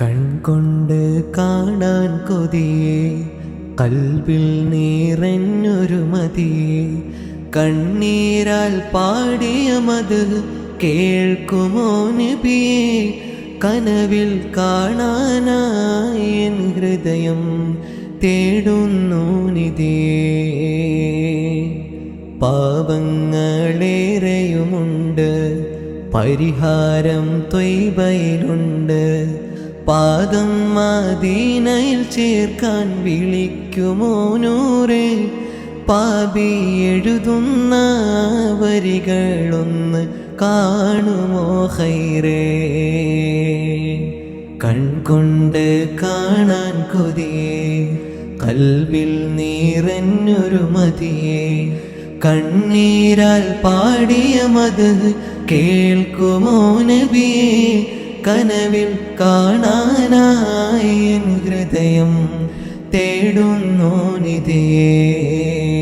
കൺകൊണ്ട് കാണാൻ കൊതിയെ കൽവിൽ നീറഞ്ഞൊരു മതിയെ. കണ്ണീരാൽ പാടിയ മത് കേൾക്കുമോ നബിയേ കനവിൽ കാണാനായി ഹൃദയം തേടുന്നു നിധിയേ. പാപങ്ങളേറെയുമുണ്ട് പരിഹാരം തൊയ്ബയിലുണ്ട് പാദം മദീനയിൽ ചേർക്കാൻ വിളിക്കുമോ നൂറേ? പാപി എഴുതുന്ന വരികളൊന്ന് കാണുമോ ഹൈറേ? കൺകൊണ്ട് കാണാൻ കൊതിയേ കൽവിൽ നീറന്നൊരു മതിയേ. കണ്ണീരാൽ പാടിയ മത് കേൾക്കുമോ നബിയേ? കനവിൽ കാണാനായി ഹൃദയം തേടുന്നു നിധിയേ.